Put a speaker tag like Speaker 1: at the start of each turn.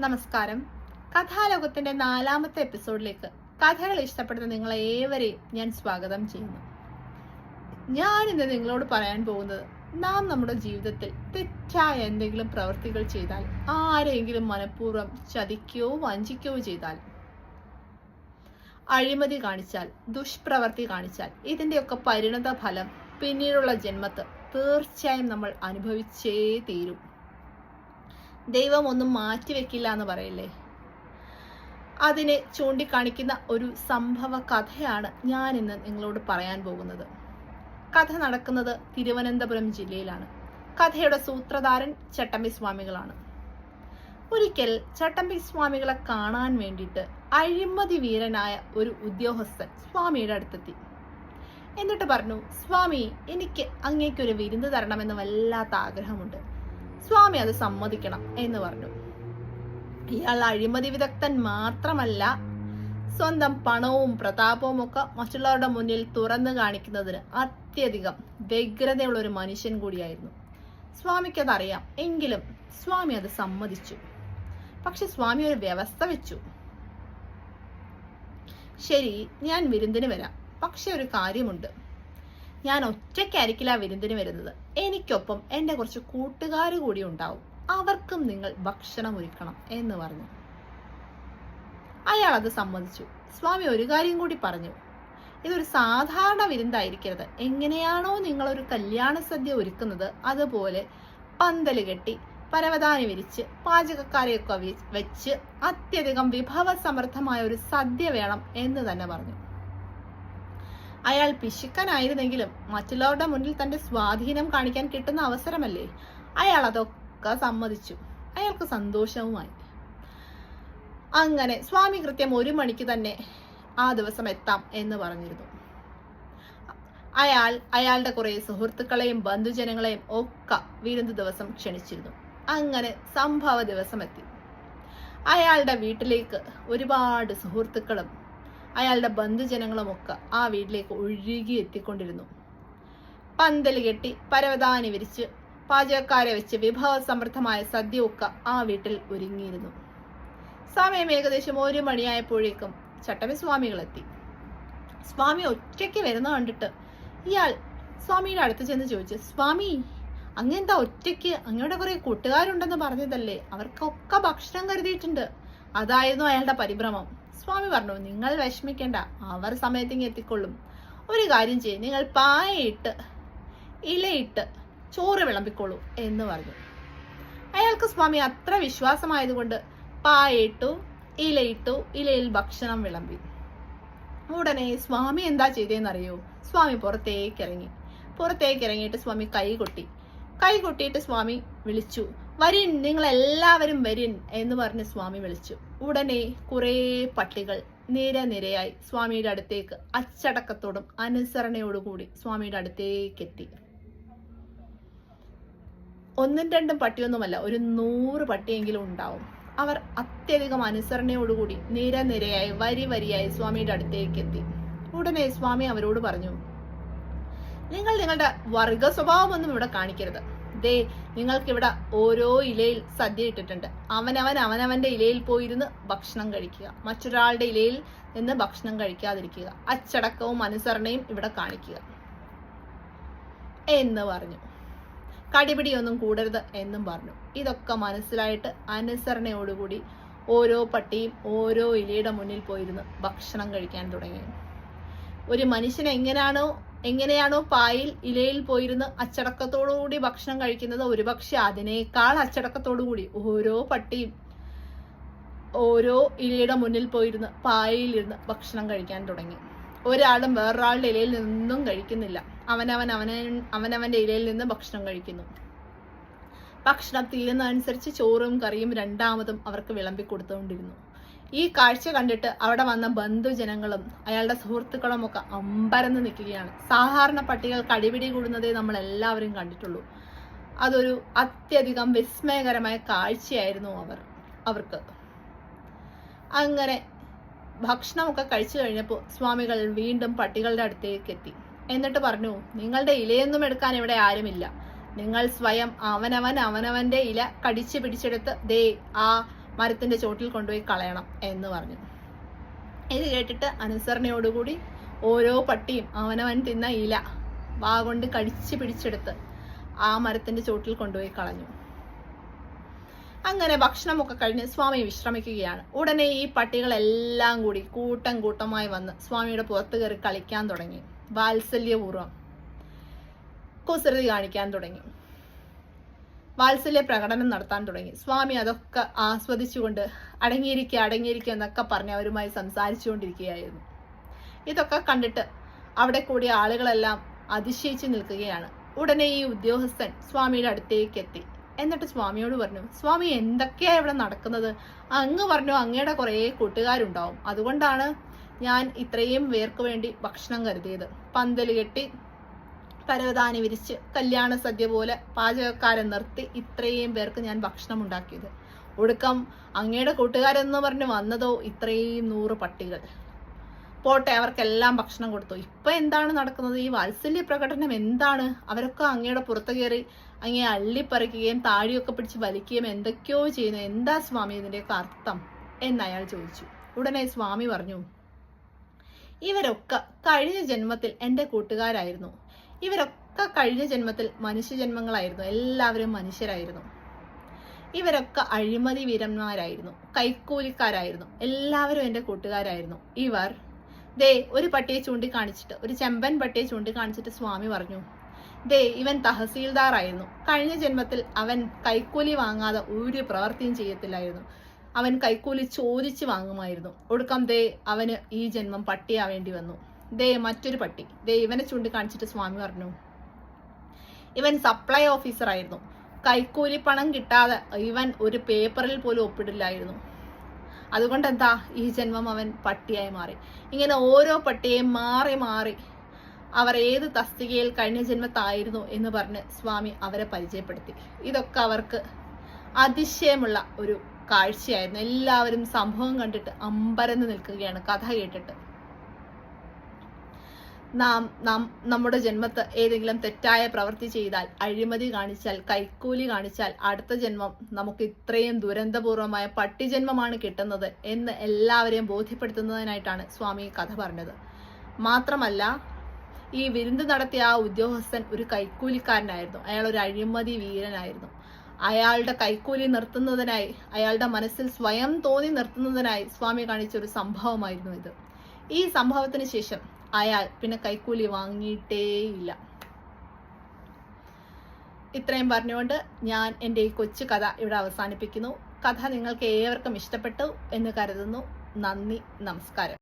Speaker 1: നമസ്കാരം. കഥാലോകത്തിന്റെ നാലാമത്തെ എപ്പിസോഡിലേക്ക് കഥകൾ ഇഷ്ടപ്പെടുന്ന നിങ്ങളെ ഏവരെയും ഞാൻ സ്വാഗതം ചെയ്യുന്നു. ഞാൻ ഇന്ന് നിങ്ങളോട് പറയാൻ പോകുന്നത് നാം നമ്മുടെ ജീവിതത്തിൽ തെറ്റായ എന്തെങ്കിലും പ്രവൃത്തികൾ ചെയ്താൽ ആരെങ്കിലും മനഃപൂർവം ചതിക്കുകയോ വഞ്ചിക്കുകയോ ചെയ്താൽ അഴിമതി കാണിച്ചാൽ ദുഷ്പ്രവൃത്തി കാണിച്ചാൽ ഇതിന്റെയൊക്കെ പരിണത ഫലം പിന്നീടുള്ള ജന്മത്ത് തീർച്ചയായും നമ്മൾ അനുഭവിച്ചേ തീരും. ദൈവം ഒന്നും മാറ്റി വെക്കില്ല എന്ന് പറയല്ലേ? അതിനെ ചൂണ്ടിക്കാണിക്കുന്ന ഒരു സംഭവ കഥയാണ് ഞാൻ ഇന്ന് നിങ്ങളോട് പറയാൻ പോകുന്നത്. കഥ നടക്കുന്നത് തിരുവനന്തപുരം ജില്ലയിലാണ്. കഥയുടെ സൂത്രധാരൻ ചട്ടമ്പി സ്വാമികളാണ്. ഒരിക്കൽ ചട്ടമ്പി സ്വാമികളെ കാണാൻ വേണ്ടിയിട്ട് അഴിമതി വീരനായ ഒരു ഉദ്യോഗസ്ഥൻ സ്വാമിയുടെ അടുത്തെത്തി. എന്നിട്ട് പറഞ്ഞു സ്വാമി എനിക്ക് അങ്ങേക്കൊരു വിരുന്ന് തരണമെന്ന് വല്ലാത്ത ആഗ്രഹമുണ്ട്. സ്വാമി അത് സമ്മതിക്കണം എന്ന് പറഞ്ഞു. ഇയാൾ അഴിമതി വിദഗ്ധൻ മാത്രമല്ല സ്വന്തം പണവും പ്രതാപവും ഒക്കെ മറ്റുള്ളവരുടെ മുന്നിൽ തുറന്നു കാണിക്കുന്നതിന് അത്യധികം വ്യഗ്രതയുള്ള ഒരു മനുഷ്യൻ കൂടിയായിരുന്നു. സ്വാമിക്ക് അതറിയാം. എങ്കിലും സ്വാമി അത് സമ്മതിച്ചു. പക്ഷെ സ്വാമി ഒരു വ്യവസ്ഥ വെച്ചു. ശരി ഞാൻ വിരുന്നിന് വരാം. പക്ഷെ ഒരു കാര്യമുണ്ട്. ഞാൻ ഒറ്റയ്ക്കായിരിക്കില്ല വിരുന്നിന് വരുന്നത്. എനിക്കൊപ്പം എന്റെ കുറച്ച് കൂട്ടുകാർ കൂടി ഉണ്ടാവും. അവർക്കും നിങ്ങൾ ഭക്ഷണം ഒരുക്കണം എന്ന് പറഞ്ഞു. അയാൾ അത് സമ്മതിച്ചു. സ്വാമി ഒരു കാര്യം കൂടി പറഞ്ഞു. ഇതൊരു സാധാരണ വിരുന്നായിരിക്കരുത്. എങ്ങനെയാണോ നിങ്ങൾ ഒരു കല്യാണ സദ്യ ഒരുക്കുന്നത് അതുപോലെ പന്തൽ കെട്ടി പരവതാനി വിരിച്ച് പാചകക്കാരെയൊക്കെ വെച്ച് അത്യധികം വിഭവസമൃദ്ധമായ ഒരു സദ്യ വേണം എന്ന് തന്നെ പറഞ്ഞു. അയാൾ പിശുക്കനായിരുന്നെങ്കിലും മറ്റുള്ളവരുടെ മുന്നിൽ തന്റെ സ്വാധീനം കാണിക്കാൻ കിട്ടുന്ന അവസരമല്ലേ? അയാൾ അതൊക്കെ സമ്മതിച്ചു. അയാൾക്ക് സന്തോഷവുമായി. അങ്ങനെ സ്വാമി കൃത്യം ഒരു മണിക്ക് തന്നെ ആ ദിവസം എത്താം എന്ന് പറഞ്ഞിരുന്നു. അയാൾ അയാളുടെ കുറെ സുഹൃത്തുക്കളെയും ബന്ധുജനങ്ങളെയും ഒക്കെ വിരുന്ന് ദിവസം ക്ഷണിച്ചിരുന്നു. അങ്ങനെ സംഭവ ദിവസം എത്തി. അയാളുടെ വീട്ടിലേക്ക് ഒരുപാട് സുഹൃത്തുക്കളും അയാളുടെ ബന്ധുജനങ്ങളും ഒക്കെ ആ വീട്ടിലേക്ക് ഒഴുകി എത്തിക്കൊണ്ടിരുന്നു. പന്തൽ കെട്ടി പരവതാനി വിരിച്ച് പാചകക്കാരെ വെച്ച് വിഭവസമൃദ്ധമായ സദ്യ ഒക്കെ ആ വീട്ടിൽ ഒരുങ്ങിയിരുന്നു. സമയം ഏകദേശം ഒരു മണിയായപ്പോഴേക്കും ചട്ടമ്പി സ്വാമികൾ എത്തി സ്വാമി ഒറ്റയ്ക്ക് വരുന്ന കണ്ടിട്ട് ഇയാൾ സ്വാമിയുടെ അടുത്ത് ചെന്ന് ചോദിച്ചു സ്വാമി അങ്ങെന്താ ഒറ്റയ്ക്ക്? അങ്ങയുടെ കുറെ കൂട്ടുകാരുണ്ടെന്ന് പറഞ്ഞതല്ലേ? അവർക്കൊക്കെ ഭക്ഷണം കരുതിയിട്ടുണ്ട്. അതായിരുന്നു അയാളുടെ പരിഭ്രമം. സ്വാമി പറഞ്ഞു നിങ്ങൾ വിഷമിക്കേണ്ട അവർ സമയത്തേക്ക് എത്തിക്കൊള്ളും. ഒരു കാര്യം ചെയ്യും നിങ്ങൾ പായയിട്ട് ഇലയിട്ട് ചോറ് വിളമ്പിക്കോളൂ എന്ന് പറഞ്ഞു. അയാൾക്ക് സ്വാമി അത്ര വിശ്വാസമായതുകൊണ്ട് പായയിട്ടു ഇലയിട്ടു ഇലയിൽ ഭക്ഷണം വിളമ്പി. ഉടനെ സ്വാമി എന്താ ചെയ്തതെന്നറിയോ സ്വാമി പുറത്തേക്ക് ഇറങ്ങി പുറത്തേക്ക് ഇറങ്ങിയിട്ട് സ്വാമി കൈ കൊട്ടി. കൈ കൊട്ടിയിട്ട് സ്വാമി വിളിച്ചു വരിൻ നിങ്ങൾ എല്ലാവരും വരിൻ എന്ന് പറഞ്ഞ് സ്വാമി വിളിച്ചു. ഉടനെ കുറേ പട്ടികൾ നിരനിരയായി സ്വാമിയുടെ അടുത്തേക്ക് അച്ചടക്കത്തോടും അനുസരണയോടുകൂടി സ്വാമിയുടെ അടുത്തേക്ക് എത്തി. ഒന്നും രണ്ടും പട്ടിയൊന്നുമല്ല ഒരു നൂറ് പട്ടിയെങ്കിലും ഉണ്ടാവും. അവർ അത്യധികം അനുസരണയോടുകൂടി നിരനിരയായി വരി വരിയായി സ്വാമിയുടെ അടുത്തേക്ക് എത്തി. ഉടനെ സ്വാമി അവരോട് പറഞ്ഞു നിങ്ങൾ നിങ്ങളുടെ വർഗ സ്വഭാവമൊന്നും ഇവിടെ കാണിക്കരുത്. ദേ നിങ്ങൾക്ക് ഇവിടെ ഓരോ ഇലയിൽ സദ്യ ഇട്ടിട്ടുണ്ട്. അവനവൻ അവനവന്റെ ഇലയിൽ പോയിരുന്ന് ഭക്ഷണം കഴിക്കുക. മറ്റൊരാളുടെ ഇലയിൽ നിന്ന് ഭക്ഷണം കഴിക്കാതിരിക്കുക. അച്ചടക്കവും അനുസരണയും ഇവിടെ കാണിക്കുക. എന്ന് പറഞ്ഞു. കടിപിടിയൊന്നും കൂടരുത് എന്നും പറഞ്ഞു. ഇതൊക്കെ മനസ്സിലായിട്ട് അനുസരണയോടുകൂടി ഓരോ പട്ടിയും ഓരോ ഇലയുടെ മുന്നിൽ പോയിരുന്ന് ഭക്ഷണം കഴിക്കാൻ തുടങ്ങി. ഒരു മനുഷ്യൻ എങ്ങനെയാണോ എങ്ങനെയാണോ പായിൽ ഇലയിൽ പോയിരുന്ന് അച്ചടക്കത്തോടുകൂടി ഭക്ഷണം കഴിക്കുന്നത് ഒരുപക്ഷെ അതിനേക്കാൾ അച്ചടക്കത്തോടുകൂടി. ഓരോ പട്ടിയും ഓരോ ഇലയുടെ മുന്നിൽ പോയിരുന്ന് പായയിലിരുന്ന് ഭക്ഷണം കഴിക്കാൻ തുടങ്ങി. ഒരാളും വേറൊരാളുടെ ഇലയിൽ നിന്നും കഴിക്കുന്നില്ല. അവനവൻ അവന അവനവന്റെ ഇലയിൽ നിന്ന് ഭക്ഷണം കഴിക്കുന്നു. ഭക്ഷണം തീരുന്നതനുസരിച്ച് ചോറും കറിയും രണ്ടാമതും അവർക്ക് വിളമ്പി കൊടുത്തുകൊണ്ടിരുന്നു ഈ കാഴ്ച കണ്ടിട്ട് അവിടെ വന്ന ബന്ധുജനങ്ങളും അയാളുടെ സുഹൃത്തുക്കളും ഒക്കെ അമ്പരന്ന് നിൽക്കുകയാണ്. സാധാരണ പട്ടികൾ കടിപിടി കൂടുന്നതേ നമ്മൾ എല്ലാവരും കണ്ടിട്ടുള്ളൂ. അതൊരു അത്യധികം വിസ്മയകരമായ കാഴ്ചയായിരുന്നു അവർ അവർക്ക്. അങ്ങനെ ഭക്ഷണമൊക്കെ കഴിച്ചു കഴിഞ്ഞപ്പോൾ സ്വാമികൾ വീണ്ടും പട്ടികളുടെ അടുത്തേക്ക് എത്തി. എന്നിട്ട് പറഞ്ഞു നിങ്ങളുടെ ഇലയൊന്നും എടുക്കാൻ ഇവിടെ ആരുമില്ല. നിങ്ങൾ സ്വയം അവനവൻ അവനവന്റെ ഇല കടിച്ചു പിടിച്ചെടുത്ത് ദേ ആ മരത്തിന്റെ ചോട്ടിൽ കൊണ്ടുപോയി കളയണം എന്ന് പറഞ്ഞു ഇത് കേട്ടിട്ട് അനുസരണയോടുകൂടി ഓരോ പട്ടിയും അവനവൻ തിന്ന ഇല വാ കൊണ്ട് കടിച്ച് പിടിച്ചെടുത്ത് ആ മരത്തിന്റെ ചോട്ടിൽ കൊണ്ടുപോയി കളഞ്ഞു. അങ്ങനെ ഭക്ഷണമൊക്കെ കഴിഞ്ഞ് സ്വാമി വിശ്രമിക്കുകയാണ്. ഉടനെ ഈ പട്ടികളെല്ലാം കൂടി കൂട്ടം കൂട്ടമായി വന്ന് സ്വാമിയുടെ പുറത്ത് കയറി കളിക്കാൻ തുടങ്ങി. വാത്സല്യപൂർവം കുസൃതി കാണിക്കാൻ തുടങ്ങി. വാത്സല്യ പ്രകടനം നടത്താൻ തുടങ്ങി. സ്വാമി അതൊക്കെ ആസ്വദിച്ചുകൊണ്ട് അടങ്ങിയിരിക്കുക അടങ്ങിയിരിക്കുക എന്നൊക്കെ പറഞ്ഞ് അവരുമായി സംസാരിച്ചുകൊണ്ടിരിക്കുകയായിരുന്നു. ഇതൊക്കെ കണ്ടിട്ട് അവിടെ കൂടിയ ആളുകളെല്ലാം അതിശയിച്ചു നിൽക്കുകയാണ്. ഉടനെ ഈ ഉദ്യോഗസ്ഥൻ സ്വാമിയുടെ അടുത്തേക്ക് എത്തി. എന്നിട്ട് സ്വാമിയോട് പറഞ്ഞു സ്വാമി എന്തൊക്കെയാ ഇവിടെ നടക്കുന്നത്? അങ്ങ് പറഞ്ഞു അങ്ങയുടെ കുറേ കൂട്ടുകാരുണ്ടാവും. അതുകൊണ്ടാണ് ഞാൻ ഇത്രയും പേർക്ക് വേണ്ടി ഭക്ഷണം കരുതിയത്. പന്തൽ കെട്ടി പരവതാനി വിരിച്ച് കല്യാണ സദ്യ പോലെ പാചകക്കാരെ നിർത്തി ഇത്രയും പേർക്ക് ഞാൻ ഭക്ഷണം ഉണ്ടാക്കിയത് ഒടുക്കം അങ്ങയുടെ കൂട്ടുകാരെന്ന് പറഞ്ഞ് വന്നതോ ഇത്രയും നൂറ് പട്ടികൾ. പോട്ടെ അവർക്കെല്ലാം ഭക്ഷണം കൊടുത്തു. ഇപ്പൊ എന്താണ് നടക്കുന്നത്? ഈ വാത്സല്യ പ്രകടനം എന്താണ്? അവരൊക്കെ അങ്ങയുടെ പുറത്തു കയറി അങ്ങേ അള്ളിപ്പറിക്കുകയും താടിയൊക്കെ പിടിച്ച് വലിക്കുകയും എന്തൊക്കെയോ ചെയ്യുന്നു എന്താ സ്വാമി ഇതിന്റെയൊക്കെ അർത്ഥം? എന്ന് അയാൾ ചോദിച്ചു. ഉടനെ സ്വാമി പറഞ്ഞു ഇവരൊക്കെ കഴിഞ്ഞ ജന്മത്തിൽ എന്റെ കൂട്ടുകാരായിരുന്നു. ഇവരൊക്കെ കഴിഞ്ഞ ജന്മത്തിൽ മനുഷ്യ ജന്മങ്ങളായിരുന്നു. എല്ലാവരും മനുഷ്യരായിരുന്നു. ഇവരൊക്കെ അഴിമതി വീരന്മാരായിരുന്നു. കൈക്കൂലിക്കാരായിരുന്നു. എല്ലാവരും എന്റെ കൂട്ടുകാരായിരുന്നു. ഇവർ ദേ ഒരു പട്ടിയെ ചൂണ്ടിക്കാണിച്ചിട്ട് ഒരു ചെമ്പൻ പട്ടിയെ ചൂണ്ടിക്കാണിച്ചിട്ട് സ്വാമി പറഞ്ഞു ദേ ഇവൻ തഹസീൽദാറായിരുന്നു. കഴിഞ്ഞ ജന്മത്തിൽ അവൻ കൈക്കൂലി വാങ്ങാതെ ഒരു പ്രവർത്തിയും ചെയ്യത്തില്ലായിരുന്നു. അവൻ കൈക്കൂലി ചോദിച്ച് വാങ്ങുമായിരുന്നു. ഒടുക്കം ദേ അവന് ഈ ജന്മം പട്ടിയാവേണ്ടി വന്നു. ദേ മറ്റൊരു പട്ടി. ദേ ഇവനെ ചൂണ്ടിക്കാണിച്ചിട്ട് സ്വാമി പറഞ്ഞു. ഇവൻ സപ്ലൈ ഓഫീസർ ആയിരുന്നു. കൈക്കൂലി പണം കിട്ടാതെ ഇവൻ ഒരു പേപ്പറിൽ പോലും ഒപ്പിടില്ലായിരുന്നു. അതുകൊണ്ട് എന്താ ഈ ജന്മം അവൻ പട്ടിയായി മാറി. ഇങ്ങനെ ഓരോ പട്ടിയെയും മാറി മാറി അവർ ഏത് തസ്തികയിൽ കഴിഞ്ഞ ജന്മത്തായിരുന്നു എന്ന് പറഞ്ഞ് സ്വാമി അവരെ പരിചയപ്പെടുത്തി. ഇതൊക്കെ അവർക്ക് അതിശയമുള്ള ഒരു കാഴ്ചയായിരുന്നു. എല്ലാവരും സംഭവം കണ്ടിട്ട് അമ്പരന്ന് നിൽക്കുകയാണ് കഥ കേട്ടിട്ട്. നാം നാം നമ്മുടെ ജന്മത്ത് ഏതെങ്കിലും തെറ്റായ പ്രവൃത്തി ചെയ്താൽ അഴിമതി കാണിച്ചാൽ കൈക്കൂലി കാണിച്ചാൽ അടുത്ത ജന്മം നമുക്ക് ഇത്രയും ദുരന്തപൂർവമായ പട്ടിജന്മമാണ് കിട്ടുന്നത് എന്ന് എല്ലാവരെയും ബോധ്യപ്പെടുത്തുന്നതിനായിട്ടാണ് സ്വാമി കഥ പറഞ്ഞത്. മാത്രമല്ല ഈ വിരുന്ന് നടത്തിയ ആ ഉദ്യോഗസ്ഥൻ ഒരു കൈക്കൂലിക്കാരനായിരുന്നു. അയാൾ ഒരു അഴിമതി വീരനായിരുന്നു. അയാളുടെ കൈക്കൂലി നിർത്തുന്നതിനായി അയാളുടെ മനസ്സിൽ സ്വയം തോന്നി നിർത്തുന്നതിനായി സ്വാമി കാണിച്ച ഒരു സംഭവമായിരുന്നു ഇത്. ഈ സംഭവത്തിന് ശേഷം അയാൾ പിന്നെ കൈക്കൂലി വാങ്ങിയിട്ടേയില്ല. ഇത്രയും പറഞ്ഞുകൊണ്ട് ഞാൻ എന്റെ ഈ കൊച്ചു കഥ ഇവിടെ അവസാനിപ്പിക്കുന്നു. കഥ നിങ്ങൾക്ക് ഏവർക്കും ഇഷ്ടപ്പെട്ടു എന്ന് കരുതുന്നു. നന്ദി നമസ്കാരം.